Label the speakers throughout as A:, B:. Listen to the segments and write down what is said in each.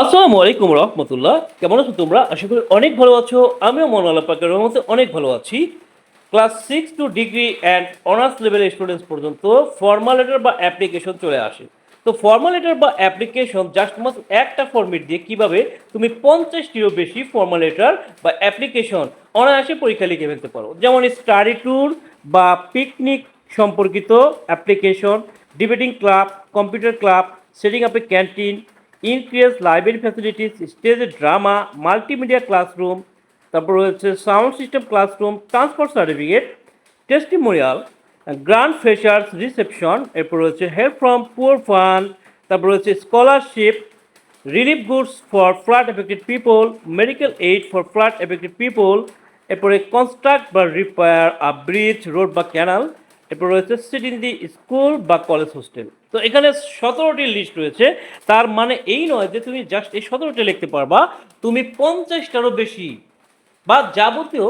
A: আসসালামু আলাইকুম রহমতুল্লাহ। কেমন আছো তোমরা? আশা করি অনেক ভালো আছো। আমিও মন আল্লাহ পাকের রহমতে অনেক ভালো আছি। Class six to degree and honours লেভেলের স্টুডেন্টস পর্যন্ত ফর্মাল লেটার বা অ্যাপ্লিকেশন চলে আসে। তো ফর্মাল লেটার বা অ্যাপ্লিকেশন জাস্ট মাত্র একটা ফর্মেট দিয়ে কীভাবে তুমি পঞ্চাশটিরও বেশি ফর্মাল লেটার বা অ্যাপ্লিকেশন অনায়াসে পরীক্ষা লিখে ফেলতে পারো। যেমন স্টাডি ট্যুর বা পিকনিক সম্পর্কিত application debating club computer club setting up a canteen increase library facilities, স্টেজে ড্রামা, মাল্টিমিডিয়া ক্লাসরুম, তারপর রয়েছে sound system classroom, transport certificate, testimonial, grand freshers reception, এরপর রয়েছে হেল্প ফ্রম পুয়ার ফান্ড, তারপর রয়েছে scholarship, relief goods for flood affected people, medical aid for flood affected people, এরপরে construct বা repair a bridge, road বা canal. এরপর রয়েছে seat in the school বা কলেজ হোস্টেল। তো এখানে সতেরোটি লিস্ট রয়েছে। তার মানে এই নয় যে তুমি জাস্ট এই সতেরোটি লিখতে পারবা। তুমি পঞ্চাশটারও বেশি বা যাবতীয়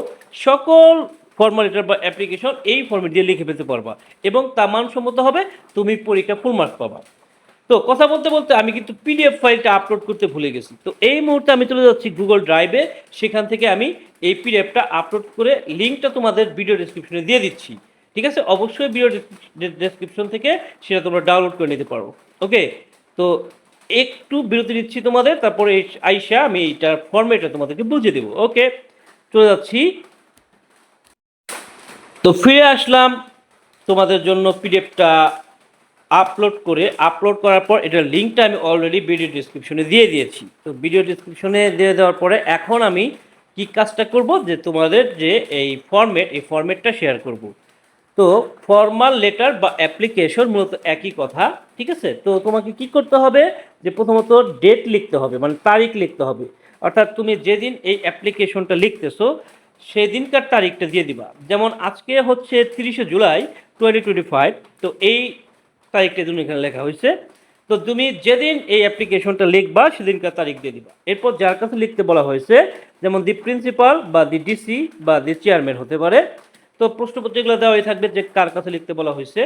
A: সকল ফর্মালিটার বা অ্যাপ্লিকেশন এই ফর্মেট দিয়ে লিখে ফেলতে পারবা এবং তা মানসম্মত হবে তুমি পরীক্ষা ফুল মার্কস পাবা। তো কথা বলতে বলতে আমি কিন্তু পিডিএফ ফাইলটা আপলোড করতে ভুলে গেছি। তো এই মুহূর্তে আমি চলে যাচ্ছি গুগল ড্রাইভে সেখান থেকে আমি এই পিডিএফটা আপলোড করে লিঙ্কটা তোমাদের ভিডিও ডিসক্রিপশনে দিয়ে দিচ্ছি। ঠিক আছে? অবশ্যই ভিডিও ডেসক্রিপশন থেকে সেটা তোমরা ডাউনলোড করে নিতে পারো। ওকে তো একটু বিরতি নিচ্ছি তোমাদের, তারপরে আইসা আমি এইটার ফর্মেটটা তোমাদেরকে বুঝিয়ে দেবো। ওকে চলে যাচ্ছি। তো ফিরে আসলাম তোমাদের জন্য পিডিএফটা আপলোড করে। আপলোড করার পর এটার লিঙ্কটা আমি অলরেডি ভিডিও ডিসক্রিপশনে দিয়ে দিয়েছি। তো ভিডিও ডিসক্রিপশনে দিয়ে দেওয়ার পরে এখন আমি কি কাজটা করব? যে তোমাদের যে এই ফরম্যাট এই ফরম্যাটটা শেয়ার করব। তো ফর্মাল লেটার বা অ্যাপ্লিকেশন মূলত একই কথা, ঠিক আছে? তো তোমাকে কি করতে হবে? যে প্রথমত ডেট লিখতে হবে মানে তারিখ লিখতে হবে। অর্থাৎ তুমি যেদিন এই অ্যাপ্লিকেশনটা লিখতেছো, সেদিনকার তারিখটা দিয়ে দিবা। যেমন আজকে হচ্ছে তিরিশে জুলাই টোয়েন্টি টোয়েন্টি ফাইভ তো এই তারিখটা তুমি এখানে লেখা হয়েছে। তো তুমি যেদিন এই অ্যাপ্লিকেশনটা লিখবা, সেদিনকার তারিখ দিয়ে দিবা। এরপর যার কাছে লিখতে বলা হয়েছে, যেমন দি প্রিন্সিপাল বা দি ডিসি বা দি চেয়ারম্যান হতে পারে তো প্রশ্নপত্রগুলো দেওয়াই থাকবে যে কার কাছে লিখতে বলা হয়েছে।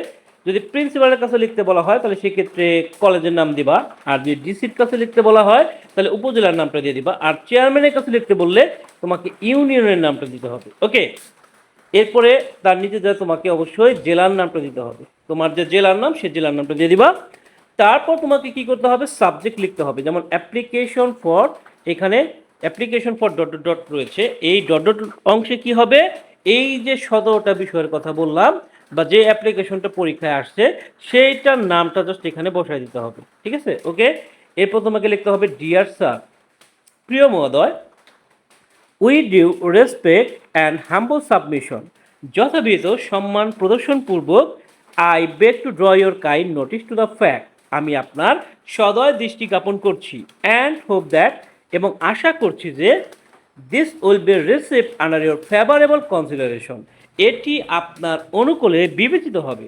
A: যদি প্রিন্সিপালের কাছে লিখতে বলা হয়, তাহলে সেক্ষেত্রে কলেজের নাম দিবা। আর যদি ডিসির কাছে লিখতে বলা হয়, তাহলে উপজেলার নামটা দিয়ে দিবা। আর চেয়ারম্যানের কাছে লিখতে বললে তোমাকে ইউনিয়নের নামটা দিতে হবে। ওকে? এরপরে তার নিচে যা তোমাকে অবশ্যই জেলার নামটা দিতে হবে। তোমার যে জেলার নাম সেই জেলার নামটা দিয়ে দিবা। তারপর তোমাকে কি করতে হবে? সাবজেক্ট লিখতে হবে। যেমন অ্যাপ্লিকেশন ফর এখানে অ্যাপ্লিকেশন ফর ডট ডট রয়েছে। এই ডট ডট অংশে কি হবে? এই যে সতেরোটা বিষয়ের কথা বললাম বা যে অ্যাপ্লিকেশনটা পরীক্ষায় আসছে, সেইটার নামটা জাস্ট এখানে বসায় দিতে হবে, ঠিক আছে? ওকে? এরপর তোমাকে লিখতে হবে ডিয়ার স্যার প্রিয় মহোদয় with due respect and humble submission যথাবিধ সম্মান প্রদর্শনপূর্বক I beg to draw your kind notice to the fact আমি আপনার সদয় দৃষ্টি জ্ঞাপন করছি অ্যান্ড হোপ দ্যাট এবং আশা করছি যে this will be receive under your favourable consideration এটি আপনার অনুকূলে বিবেচিত হবে।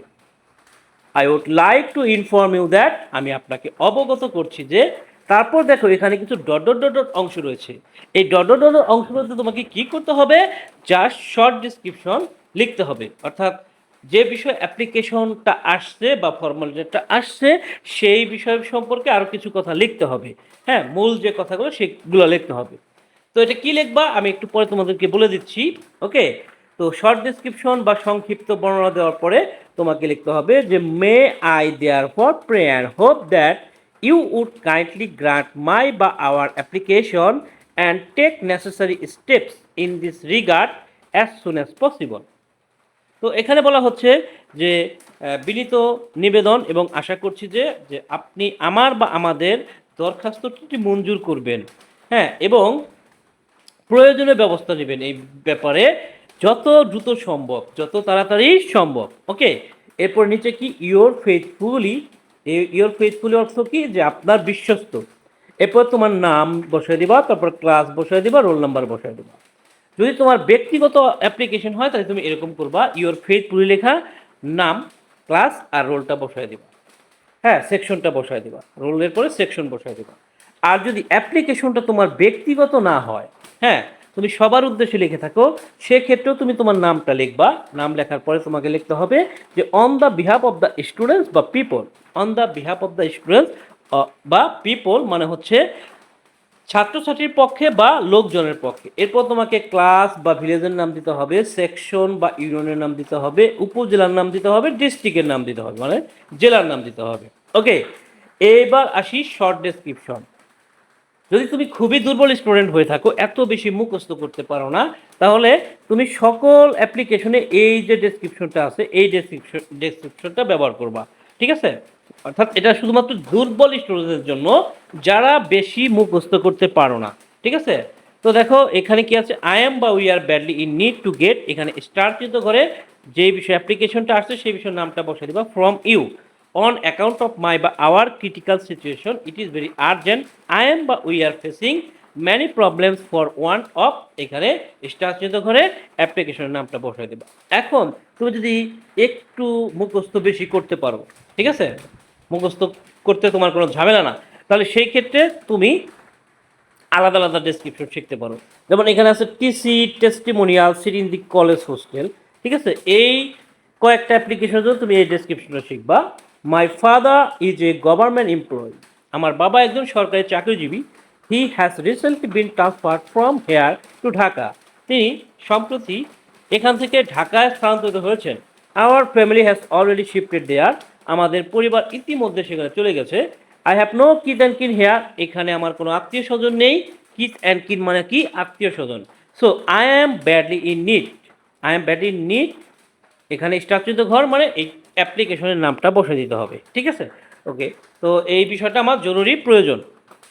A: I would like to inform you that আমি আপনাকে অবগত করছি যে তারপর দেখো এখানে কিছু ডট ডট ডট অংশ রয়েছে। এই ডট ডট অংশগুলোতে তোমাকে কি করতে হবে? জাস্ট শর্ট ডিসক্রিপশন লিখতে হবে। অর্থাৎ যে বিষয় অ্যাপ্লিকেশনটা আসছে বা ফর্মালিটিটা আসছে, সেই বিষয় সম্পর্কে আরও কিছু কথা লিখতে হবে। হ্যাঁ মূল যে কথাগুলো, সেগুলো লিখতে হবে। তো এটা কি লিখবা? আমি একটু পরে তোমাদেরকে বলে দিচ্ছি, ওকে? তো শর্ট ডিসক্রিপশন বা সংক্ষিপ্ত বর্ণনা দেওয়ার পরে তোমাকে লিখতে হবে যে may I therefore pray and hope that you would kindly grant my বা our application and take necessary steps in this regard as soon as possible তো এখানে বলা হচ্ছে যে বিনীত নিবেদন এবং আশা করছি যে যে আপনি আমার বা আমাদের দরখাস্তটি মঞ্জুর করবেন। হ্যাঁ এবং প্রয়োজনীয় ব্যবস্থা নেবেন এই ব্যাপারে যত দ্রুত সম্ভব, যত তাড়াতাড়ি সম্ভব ওকে এরপর নিচে কি? ইওর ফেথফুলি ইওর ফেথফুলি অর্থ কি? যে আপনার বিশ্বস্ত। এরপর তোমার নাম বসায় দিবা, তারপর ক্লাস বসায় দিবা রোল নাম্বার বসায় দিবা। যদি তোমার ব্যক্তিগত অ্যাপ্লিকেশন হয়, তাহলে তুমি এরকম করবা ইওর ফেথফুলি লেখা নাম ক্লাস আর রোলটা বসায় দিবা। হ্যাঁ সেকশনটা বসায় দিবা। রোলের পরে সেকশন বসায় দিবা। আর যদি অ্যাপ্লিকেশনটা তোমার ব্যক্তিগত না হয় হ্যাঁ তুমি সবার উদ্দেশ্যে লিখে থাকো। সেক্ষেত্রেও তুমি তোমার নামটা লিখবা। নাম লেখার পরে তোমাকে লিখতে হবে যে on the behalf of the students বা people on the behalf of the students বা পিপল মানে হচ্ছে ছাত্রছাত্রীর পক্ষে বা লোকজনের পক্ষে। এরপর তোমাকে ক্লাস বা ভিলেজের নাম দিতে হবে সেকশন বা ইউনিয়নের নাম দিতে হবে, উপজেলার নাম দিতে হবে ডিস্ট্রিক্টের নাম দিতে হবে মানে জেলার নাম দিতে হবে। ওকে এবার আসি শর্ট ডেসক্রিপশন যদি তুমি খুবই দুর্বল স্টুডেন্ট হয়ে থাকো, এত বেশি মুখস্থ করতে পারো না, তাহলে তুমি সকল অ্যাপ্লিকেশনে এই যে ডেসক্রিপশনটা আছে, এই ডেসক্রিপশন ডেসক্রিপশনটা ব্যবহার করবা। ঠিক আছে? অর্থাৎ এটা শুধুমাত্র দুর্বল স্টুডেন্টদের জন্য, যারা বেশি মুখস্থ করতে পারো না। ঠিক আছে? তো দেখো, এখানে কি আছে? আই এম বা we are badly in need to get এখানে স্টার করে যে বিষয় অ্যাপ্লিকেশনটা আসছে, সেই বিষয়ের নামটা বসে দিবা from you on account of my বা our critical situation it is very urgent I am বা we are facing many problems for one of এখানে স্টার চিহ্নিত করে অ্যাপ্লিকেশনের নামটা বসাই দেবা। এখন তুমি যদি একটু মুখস্থ বেশি করতে পারো, ঠিক আছে? মুখস্থ করতে তোমার কোনো ঝামেলা না। তাহলে সেই ক্ষেত্রে তুমি আলাদা আলাদা ডেসক্রিপশন শিখতে পারো। যেমন এখানে আছে TC testimonial the college hostel ঠিক আছে? এই কয়েকটা অ্যাপ্লিকেশনের জন্য তুমি এই ডেসক্রিপশনটা শিখবা। My father is a government employee আমার বাবা একজন সরকারি চাকরিজীবী। He has recently been transfer from here to Dhaka তিনি সম্প্রতি এখান থেকে ঢাকায় স্থানান্তরিত হয়েছেন। Our family has already shifted there আমাদের পরিবার ইতিমধ্যে সেখানে চলে গেছে। I have no kith and kin here এখানে আমার কোনো আত্মীয় স্বজন নেই। কিড অ্যান্ড কিন মানে কি? আত্মীয় স্বজন। So I am badly in need I am badly in need এখানে স্ট্রাকচারিত ঘর মানে এই অ্যাপ্লিকেশনের নামটা বসে দিতে হবে, ঠিক আছে? ওকে তো এই বিষয়টা আমার জরুরি, প্রয়োজন।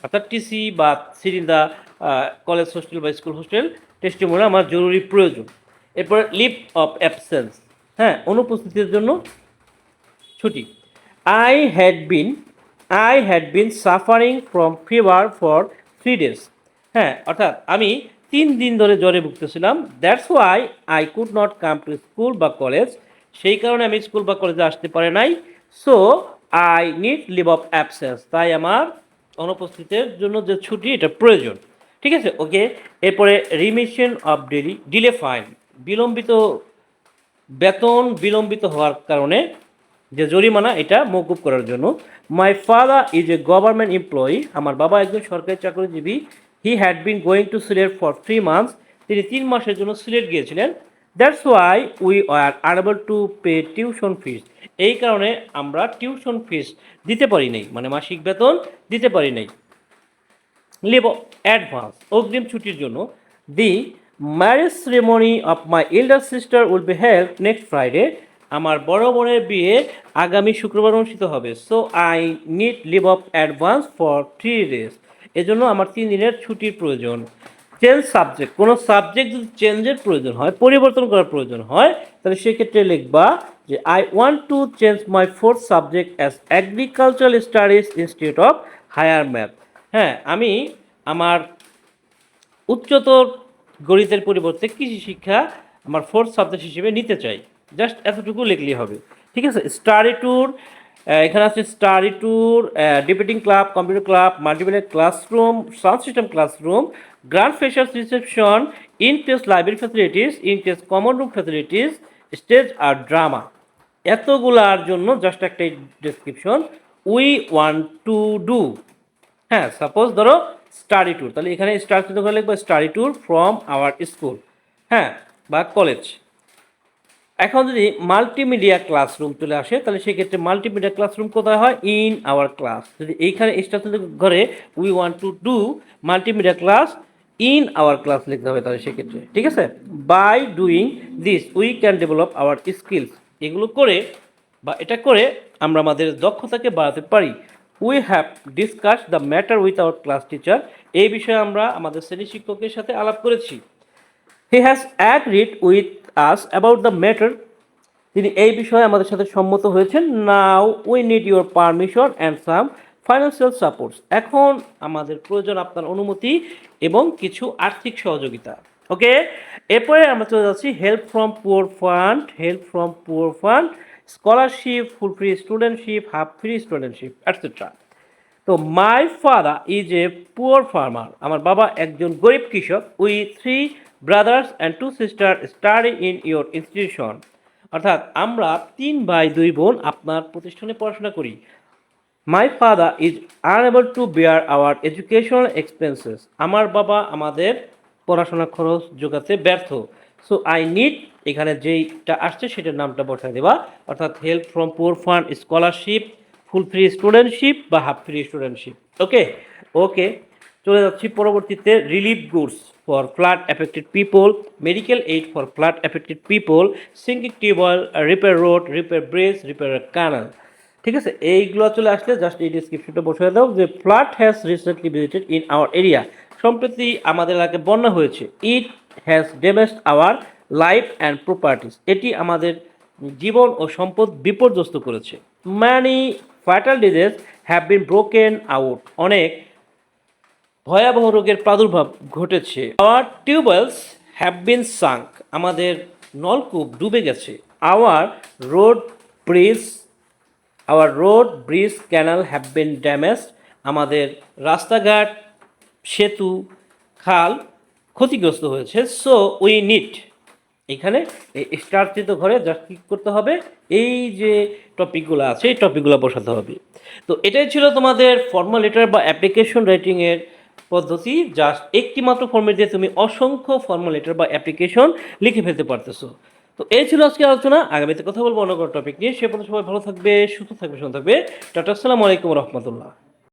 A: অর্থাৎ টিসি বা সিরিন্দা কলেজ হোস্টেল বা স্কুল হোস্টেল টেস্টিমোনে আমার জরুরি, প্রয়োজন। এরপরে লিভ অফ অ্যাবসেন্স হ্যাঁ অনুপস্থিতির জন্য ছুটি। I had been I had been suffering from fever for three days হ্যাঁ অর্থাৎ আমি তিন দিন ধরে জ্বরে ভুগতেছিলাম। That's why I could not come to school বা কলেজ সেই কারণে আমি স্কুল বা কলেজে আসতে পারে নাই। So I need leave of absence তাই আমার অনুপস্থিতির জন্য যে ছুটি, এটা প্রয়োজন। ঠিক আছে? ওকে এরপরে remission of daily delay fine বিলম্বিত, বেতন বিলম্বিত হওয়ার কারণে যে জরিমানা, এটা মৌকুব করার জন্য। My father is a government employee আমার বাবা একজন সরকারি চাকরিজীবী। He had been going to Sylhet for three months তিনি তিন মাসের জন্য সিলেট গিয়েছিলেন। That's why we are unable to pay tuition fees এই কারণে আমরা টিউশন ফিস দিতে পারি নাই মানে মাসিক বেতন দিতে পারি নাই। লিভ অ্যাডভান্স অগ্রিম ছুটির জন্য। The marriage ceremony of my elder sister will be held next Friday আমার বড় বোনের বিয়ে আগামী শুক্রবার অনুষ্ঠিত হবে। So I need leave of advance for three days এজন্য আমার তিন দিনের ছুটির প্রয়োজন। চেঞ্জ সাবজেক্ট কোনো সাবজেক্ট যদি চেঞ্জের প্রয়োজন হয়, পরিবর্তন করার প্রয়োজন হয়, তাহলে সেক্ষেত্রে লিখবা যে I want to change my fourth subject as agricultural studies institute of higher math হ্যাঁ আমি আমার উচ্চতর গণিতের পরিবর্তে কৃষি শিক্ষা আমার ফোর্থ সাবজেক্ট হিসেবে নিতে চাই। জাস্ট এতটুকু লিখলেই হবে। ঠিক আছে? স্টাডি ট্যুর এখানে আছে study tour debating club computer club multimedia classroom sound system classroom grand freshers reception in case library facilities in case common room facilities stage R drama এতগুলার জন্য জাস্ট একটা description we want to do হ্যাঁ suppose ধরো study tour তাহলে এখানে star লিখব? Study tour from our school হ্যাঁ বা কলেজ এখন যদি মাল্টিমিডিয়া ক্লাসরুম চলে আসে, তাহলে সেক্ষেত্রে মাল্টিমিডিয়া ক্লাসরুম কোথায় হয়? ইন আওয়ার ক্লাস যদি এইখানে স্টার ঘরে we want to do multimedia class in our class লিখতে হবে তাহলে সেক্ষেত্রে। ঠিক আছে? By doing this we can develop our skills এগুলো করে বা এটা করে আমরা আমাদের দক্ষতাকে বাড়াতে পারি। We have discuss the matter with our class teacher এই বিষয়ে আমরা আমাদের শ্রেণি শিক্ষকের সাথে আলাপ করেছি। He has agreed with us about the matter তিনি এই বিষয়ে আমাদের সাথে সম্মত হয়েছেন। Now we need your permission and some financial supports এখন আমাদের প্রয়োজন আপনার অনুমতি এবং কিছু আর্থিক সহযোগিতা। ওকে এরপরে আমরা চলে যাচ্ছি help from poor fund help from poor fund scholarship full free studentship half free studentship etcetera তো my father is a poor farmer আমার বাবা একজন গরিব কৃষক। We three brothers and two sister study in your institution অর্থাৎ আমরা তিন ভাই, দুই বোন আপনার প্রতিষ্ঠানে পড়াশোনা করি। My father is unable to bear our educational expenses আমার বাবা আমাদের পড়াশোনা খরচ যোগাতে ব্যর্থ। সো আই নিড এখানে যেইটা আসছে সেটার নামটা বসায় দেওয়া অর্থাৎ help from poor fund scholarship full free studentship বা half free studentship okay okay চলে যাচ্ছি পরবর্তীতে relief goods for flood affected people medical aid for flood affected people sinking tubewell repair road repair bridge repair canal ঠিক আছে? এইগুলো চলে আসলে just এই ডিসক্রিপশনটা বসে দাও যে flood has recently visited in our area সম্প্রতি আমাদের এলাকায় বন্যা হয়েছে। It has damaged our life and properties এটি আমাদের জীবন ও সম্পদ বিপর্যস্ত করেছে। Many fatal disease have been broken out অনেক ভয়াবহ রোগের প্রাদুর্ভাব ঘটেছে। Our tubewells have been sunk আমাদের নলকূপ ডুবে গেছে। Our road bridge our road bridge canal have been damage আমাদের রাস্তাঘাট, সেতু, খাল ক্ষতিগ্রস্ত হয়েছে। সো উই নিট এখানে স্টারচিত ঘরে জাস্ট ক্লিক করতে হবে? এই যে টপিকগুলো আছে, এই টপিকগুলো বসাতে হবে। তো এটাই ছিল তোমাদের ফর্মাল লেটার বা অ্যাপ্লিকেশন রাইটিংয়ের পদ্ধতি জাস্ট একটি মাত্র দিয়ে তুমি অসংখ্য ফর্মুলেটার বা অ্যাপ্লিকেশন লিখে ফেলতে পারতেছো। তো এই ছিল আজকে আলোচনা। আগামীতে কথা বলব অন্য কোনো টপিক নিয়ে। সে পর্যন্ত সবাই ভালো থাকবে, সুস্থ থাকবে সুন্দর থাকবে। টাটা, আসসালামু আলাইকুম রহমতুল্লাহ।